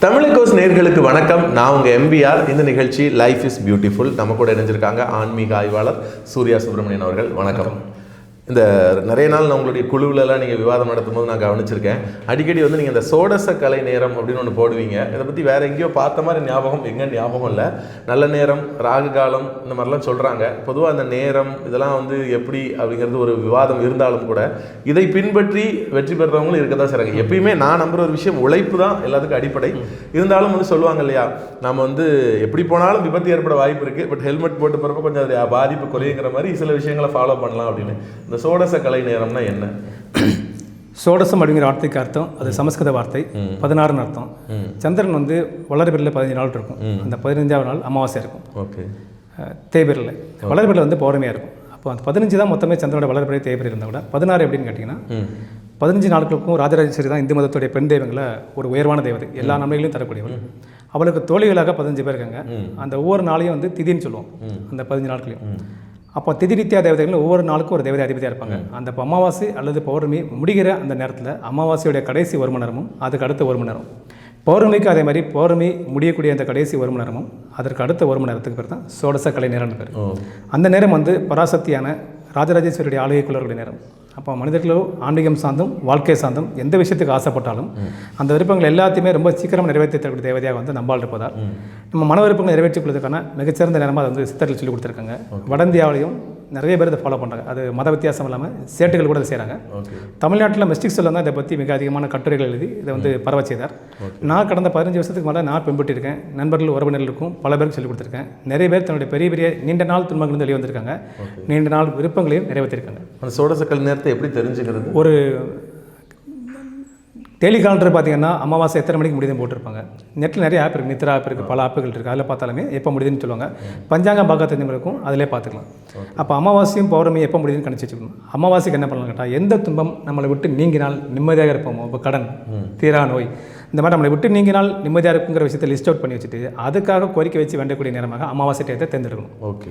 தமிழகோஸ் நேர்களுக்கு வணக்கம். நான் உங்கள் எம்பிஆர் இந்த நிகழ்ச்சி லைஃப் இஸ் பியூட்டிஃபுல் நம்ம கூட இணைஞ்சிருக்காங்க ஆன்மீக ஆய்வாளர் சூர்யா சுப்பிரமணியன் அவர்கள். வணக்கம். இந்த நிறைய நாள் நான் உங்களுடைய குழுவிலலாம் நீங்கள் விவாதம் நடத்தும் போது நான் கவனிச்சிருக்கேன். அடிக்கடி வந்து நீங்கள் இந்த சோடச கலை நேரம் அப்படின்னு ஒன்று போடுவீங்க. இதை பற்றி வேற எங்கேயோ பார்த்த மாதிரி ஞாபகம் எங்கே ஞாபகம் இல்லை. நல்ல நேரம் ராகு காலம் இந்த மாதிரிலாம் சொல்கிறாங்க பொதுவாக அந்த நேரம் இதெல்லாம் வந்து எப்படி அப்படிங்கிறது ஒரு விவாதம் இருந்தாலும் கூட இதை பின்பற்றி வெற்றி பெறுறவங்களும் இருக்க தான் செய்கிறாங்க எப்பயுமே நான் நம்புற ஒரு விஷயம் உழைப்பு தான் எல்லாத்துக்கும் அடிப்படை. இருந்தாலும் வந்து சொல்லுவாங்க இல்லையா நம்ம வந்து எப்படி போனாலும் விபத்து ஏற்பட வாய்ப்பு இருக்குது பட் ஹெல்மெட் போட்டு போகிறப்ப கொஞ்சம் அது பாதிப்பு குறையுங்கிற மாதிரி சில விஷயங்களை ஃபாலோ பண்ணலாம் அப்படின்னு. இந்த சோடச கலை நேரம்னா என்ன? சோடசம் அப்படிங்கிற வார்த்தைக்கு அர்த்தம் அது சமஸ்கிருத வார்த்தை பதினாறுன்னு அர்த்தம். சந்திரன் வந்து வளர்பிரில் பதினஞ்சு நாள் இருக்கும். அந்த பதினஞ்சாவது நாள் அமாவாசை இருக்கும். ஓகே. தேய்பிரில் வளர்பிரில் வந்து பௌர்ணமியாக இருக்கும். அப்போ அந்த பதினஞ்சு தான் மொத்தமே சந்திரனோட வளர்பிறை தேய்பிரி இருந்தால் கூட பதினாறு எப்படின்னு கேட்டிங்கன்னா பதினஞ்சு நாட்களுக்கும் ராஜராஜேஸ்வரி தான் இந்து மதத்துடைய பெண் தெய்வங்களை ஒரு உயர்வான தேவதை எல்லா நன்மைகளையும் தரக்கூடியவள் அவளுக்கு தோழிகளாக பதினஞ்சு பேர் இருக்காங்க. அந்த ஒவ்வொரு நாளையும் வந்து திதின்னு சொல்லுவோம். அந்த பதினஞ்சு நாட்களையும். அப்போ திதி நித்யா தேவதைகள் ஒவ்வொரு நாளுக்கும் ஒரு தேவதை அதிபதியாக இருப்பாங்க. அந்த அமாவாசை அல்லது பௌர்ணமி முடிகிற அந்த நேரத்தில் அமாவாசையுடைய கடைசி ஒரு மணி நேரமும் அதுக்கு அடுத்த ஒரு மணி நேரம் பௌர்ணமிக்கு அதே மாதிரி பௌர்ணமி முடியக்கூடிய அந்த கடைசி ஒரு மணி நேரமும் அதற்கு அடுத்த ஒரு மணி நேரத்துக்கு பேர் தான் சோடச கலை நேரம்னு பேர். அந்த நேரம் வந்து பராசக்தியான ராஜராஜேஸ்வரியுடைய ஆளுகைக்குள்ளவருடைய நேரம். அப்போ மனிதர்களோ ஆன்மீகம் சார்ந்தும் வாழ்க்கை சார்ந்தும் எந்த விஷயத்துக்கு ஆசைப்பட்டாலும் அந்த விருப்பங்கள் எல்லாத்தையுமே ரொம்ப சீக்கிரம் நிறைவேற்றி தரக்கூடிய தேவதையாக வந்து நம்பால் இருப்பதால் நம்ம மன விருப்பங்களை நிறைவேற்றிக் கொள்வதற்கான மிகச்சிறந்த நேரமாக அதை வந்து சித்தர்கள் சொல்லி கொடுத்துருக்காங்க. வட இந்தியாவிலையும் நிறைய பேர் இதை ஃபாலோ பண்ணுறாங்க அது மத வித்தியாசம் இல்லாமல் சேட்டுகள் கூட செய்கிறாங்க தமிழ்நாட்டில் மிஸ்டிக் சொல்ல தான் இதை பற்றி மிக அதிகமான கட்டுரைகள் எழுதி இதை வந்து பரவ செய்தார். நான் கடந்த பதினஞ்சு வருஷத்துக்கு மேலே நான் பின்பற்றிருக்கேன் நண்பர்கள் உறவினர்களுக்கும் பல பேருக்கு சொல்லிக் கொடுத்துருக்கேன். நிறைய பேர் தன்னுடைய பெரிய பெரிய நீண்ட நாள் துன்பங்கள் வெளியே வந்திருக்காங்க. நீண்ட நாள் விருப்பங்களையும் நிறைவேற்றிருக்காங்க. அந்த சோடச கலை நேரத்தை எப்படி தெரிஞ்சுக்கிறது? ஒரு டெலிகாலண்டர் பார்த்தீங்கன்னா அமாவாசை எத்தனை மணிக்கு முடியுதுன்னு போட்டிருப்பாங்க. நெட்டில் நிறைய ஆப் இருக்குது நித்ரா ஆப் இருக்குது பல ஆப்புகள் இருக்குது அதில் பார்த்தாலுமே எப்போ முடியுதுன்னு சொல்லுவாங்க. பஞ்சாங்கம் பார்க்க தெரிஞ்சவங்களுக்கும் அதிலே பார்த்துக்கலாம். அப்போ அமாவாசையும் பௌர்ணமி எப்போ முடியுதுன்னு கணிச்சு வச்சுக்கணும். அமாவாசைக்கு என்ன பண்ணலாம் கேட்டால் எந்த துன்பம் நம்மளை விட்டு நீங்கினால் நிம்மதியாக இருப்போமோ? இப்போ கடன் தீரா நோய். இந்த மாதிரி நம்மளை விட்டு நீங்கினால் நிம்மதியாக இருக்குங்கிற விஷயத்தை லிஸ்ட் அவுட் பண்ணி வச்சுட்டு அதுக்காக கோரிக்கை வச்சு வேண்டக்கூடிய நேரமாக அமாவாசை டயத்தை தேர்ந்தெடுக்கணும். ஓகே.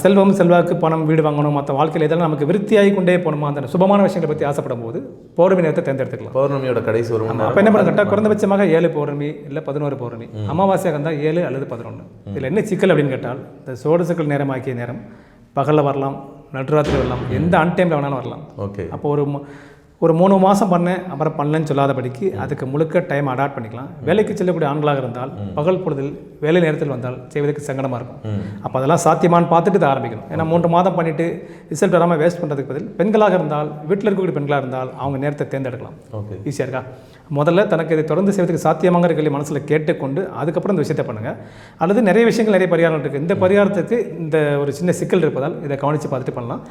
செல்வம் செல்வாக்கு பணம் வீடு வாங்கணும் மற்ற வாழ்க்கையில் இதெல்லாம் நமக்கு விருத்தியாகி கொண்டே போகணுமா அந்த சுபமான விஷயங்களை பற்றி ஆசைப்படும் போது பௌர்ணமி நேரத்தை தேர்ந்தெடுத்துக்கலாம். பௌர்ணமியோட கடைசி ஒரு அப்போ என்ன பண்ண கேட்டால் குறைந்தபட்சமாக ஏழு பௌர்ணமி இல்லை பதினோரு பௌர்ணமி. அமாவாசையாக இருந்தால் ஏழு அல்லது பதினொன்று இதில் என்ன சிக்கல் அப்படின்னு கேட்டால் இந்த சோடசுக்கள் நேரமாக்கிய நேரம் பகலில் வரலாம் நடுராத்திரி வரலாம் எந்த அன்டைமில் வேணாலும் வரலாம். ஓகே. அப்போ ஒரு ஒரு மூணு மாதம் பண்ணேன் அப்புறம் பண்ணலன்னு சொல்லாதபடிக்கு அதுக்கு முழுக்க டைம் அடாப்ட் பண்ணிக்கலாம். வேலைக்கு செல்லக்கூடிய ஆண்களாக இருந்தால் பகல் பொழுதில் வேலை நேரத்தில் வந்தால் செய்வதற்கு சங்கடமாக இருக்கும். அப்போ அதெல்லாம் சாத்தியமான்னு பார்த்துட்டு இதை ஆரம்பிக்கணும். ஏன்னா மூன்று மாதம் பண்ணிவிட்டு ரிசல்ட் வராமல் வேஸ்ட் பண்ணுறதுக்கு பதில் பெண்களாக இருந்தால் வீட்டில் இருக்கக்கூடிய பெண்களாக இருந்தால் அவங்க நேரத்தை தேர்ந்தெடுக்கலாம். ஈஸியாக இருக்கா? முதல்ல தனக்கு இதை தொடர்ந்து செய்வதற்கு சாத்தியமாங்கிற கேள்வி மனசில் கேட்டுக்கொண்டு அதுக்கப்புறம் இந்த விஷயத்தை பண்ணுங்கள் அல்லது நிறைய விஷயங்கள் நிறைய பரிகாரம் இருக்குது இந்த பரிகாரத்துக்கு இந்த ஒரு சின்ன சிக்கல் இருப்பதால் இதை கவனித்து பார்த்துட்டு பண்ணலாம்.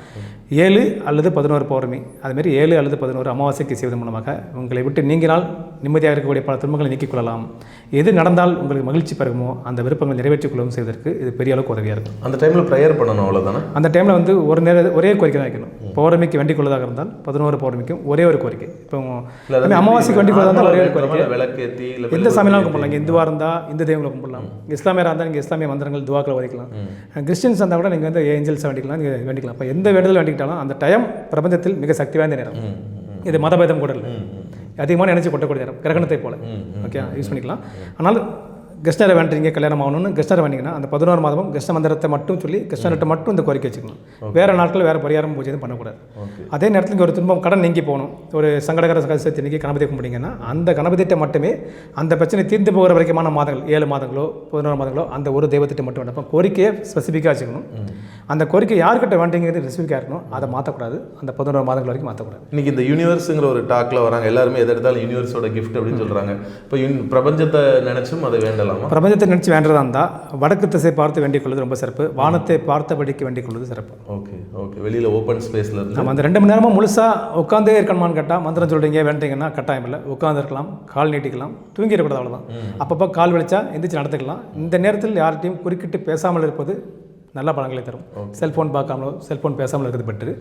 ஏழு அல்லது பதினோரு பௌர்ணமி. அதுமாரி ஏழு அல்லது பதினோரு அமாவாசைக்கு செய்வதன் மூலமாக உங்களை விட்டு நீங்கினால் நிம்மதியாக இருக்கக்கூடிய பல துன்பங்களை நீக்கிக் கொள்ளலாம். எது நடந்தால் உங்களுக்கு மகிழ்ச்சி பெருகுமோ அந்த விருப்பங்களை நிறைவேற்றிக் கொள்ளவும் செய்வதற்கு இது பெரிய அளவுக்கு உதவியாக இருக்கும். அந்த டைமில் ப்ரேயர் பண்ணணும் அவ்வளோதானே அந்த டைமில் வந்து ஒரு நேர ஒரே கோரிக்கை தான் வைக்கணும். பௌர்ணமிக்கு வேண்டிக் கொள்வதாக இருந்தால் பதினோரு பௌர்ணமிக்கும் ஒரே ஒரு கோரிக்கை. இப்போ அமாவாசைக்கு வேண்டிக் இருந்தால் ஒரே ஒரு விளக்கேற்றி எந்த சாமியெல்லாம் கும்பிடலாம். இந்துவாக இருந்தால் இந்து தெய்வங்களை கும்பிடலாம். இஸ்லாமியராக இருந்தால் நீங்கள் இஸ்லாமிய மந்திரங்கள் துவாக்களை ஒதுக்கலாம் கிறிஸ்டின்ஸ் இருந்தால் கூட நீங்கள் வந்து ஏஞ்சல்ஸ் வேண்டிக்கலாம் நீங்கள் வேண்டிக்கலாம். அப்போ எந்த வேண்டுதல் வேண்டிக்கிட்டாலும் அந்த டைம் பிரபஞ்சத்தில் மிக சக்தி வாய்ந்த நேரம். இது மதபேதம் கூட இல்லை. அதிகமான எனர்ஜி கொட்டக்கூடிய நேரம் கிரகணத்தை போல. ஓகே யூஸ் பண்ணிக்கலாம். ஆனால் கிருஷ்ணரை வேண்டுறீங்க கல்யாணம் ஆகணும்னு. கிருஷ்ணரை வேண்டிங்கன்னா அந்த பதினோரு மாதமும் கிருஷ்ண மந்திரத்தை மட்டும் சொல்லி கிருஷ்ணர்கிட்ட மட்டும் இந்த கோரிக்கை வச்சுக்கணும். வேறு நாட்கள் வேறு பரிகாரம் பூஜை எதுவும் பண்ணக்கூடாது. அதே நேரத்தில் இங்கே ஒரு துன்பம் கடன் நீங்கி போகணும். ஒரு சங்கடகர சகசத்தை நீக்கி கணபதி கும்பிட்டீங்கன்னா அந்த கணபதிட்ட மட்டுமே அந்த பிரச்சனை தீர்ந்து போகிற வரைக்குமான மாதங்கள் ஏழு மாதங்களோ பதினோரு மாதங்களோ அந்த ஒரு தெய்வத்திட்ட மட்டும் வேண்டாம். கோரிக்கையை ஸ்பெசிஃபிக்காக வச்சுக்கணும். அந்த கோரிக்கை யார்கிட்ட வேண்டிங்கிறது ஸ்பெசிஃபிக்காக இருக்கணும். அதை மாற்றக்கூடாது அந்த பதினோரு மாதங்கள் வரைக்கும் மாற்றக்கூடாது இன்னைக்கு இந்த யூனிவர்ஸுங்கிற ஒரு டாக்ல வராங்க. எல்லாருமே எதை எடுத்தாலும் யூனிவர்ஸோட கிஃப்ட் அப்படின்னு சொல்றாங்க. இப்போ பிரபஞ்சத்தை நினைச்சும் அதை வேண்டலாமா? பிரபஞ்சத்தை நினச்சி வேண்டதா இருந்தால் வடக்கு திசை பார்த்து வேண்டிக் கொள்வது ரொம்ப சிறப்பு. வானத்தை பார்த்தபடிக்கு வேண்டிக் கொள்வது சிறப்பு. ஓகே ஓகே வெளியில ஓப்பன் ஸ்பேஸ்ல இருந்து நம்ம அந்த ரெண்டு மணி நேரமும் முழுசாக உட்காந்தே இருக்கணுமான்னு கேட்டால் மந்திரம் சொல்கிறீங்க வேண்டீங்கன்னா கட்டாயம் இல்லை. உட்காந்துருக்கலாம் கால் நீட்டிக்கலாம் தூங்கிடக்கூடாது அவ்வளோதான் அப்பப்போ கால் வலிச்சா எந்திரிச்சு நடத்துக்கலாம் இந்த நேரத்தில் யார்கிட்டையும் குறுக்கிட்டு பேசாமல் இருப்பது நல்ல பலன்களை தரும். செல்ஃபோன் பார்க்காமலோ செல்ஃபோன் பேசாமல் இருக்கிறது பெற்று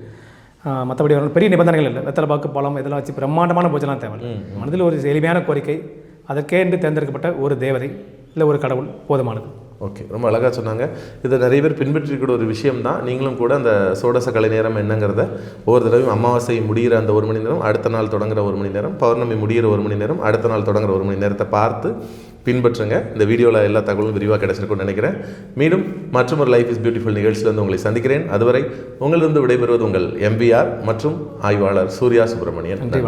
மற்றபடி பெரிய நிபந்தனைகள் இல்லை. வெத்தலை பாக்கு பழம் இதெல்லாம் வச்சு பிரம்மாண்டமான பூஜைலாம் தேவை மனதில் ஒரு எளிமையான கோரிக்கை அதற்கே என்று தேர்ந்தெடுக்கப்பட்ட ஒரு தேவதை இல்லை ஒரு கடவுள் போதுமானது. ஓகே ரொம்ப அழகாக சொன்னாங்க. இதை நிறைய பேர் பின்பற்றிருக்கிற ஒரு விஷயம் தான் நீங்களும் கூட அந்த சோடச கலை நேரம் என்னங்கிறத ஒவ்வொரு தடவையும் அமாவாசை முடிகிற அந்த ஒரு மணி நேரம் அடுத்த நாள் தொடங்குற ஒரு மணி நேரம் பௌர்ணமி முடிகிற ஒரு மணி நேரம் அடுத்த நாள் தொடங்குற ஒரு மணி நேரத்தை பார்த்து பின்பற்றுங்க. இந்த வீடியோவில் எல்லா தகவலும் விரிவாக கிடைச்சிருக்கும்னு நினைக்கிறேன். மீண்டும் மற்றும் ஒரு லைஃப் இஸ் பியூட்டிஃபுல் நிகழ்ச்சியில் வந்து உங்களை சந்திக்கிறேன். அதுவரை உங்களிருந்து விடைபெறுவது உங்கள் எம்பிஆர் மற்றும் ஆய்வாளர் சூர்யா சுப்பிரமணியன். நன்றி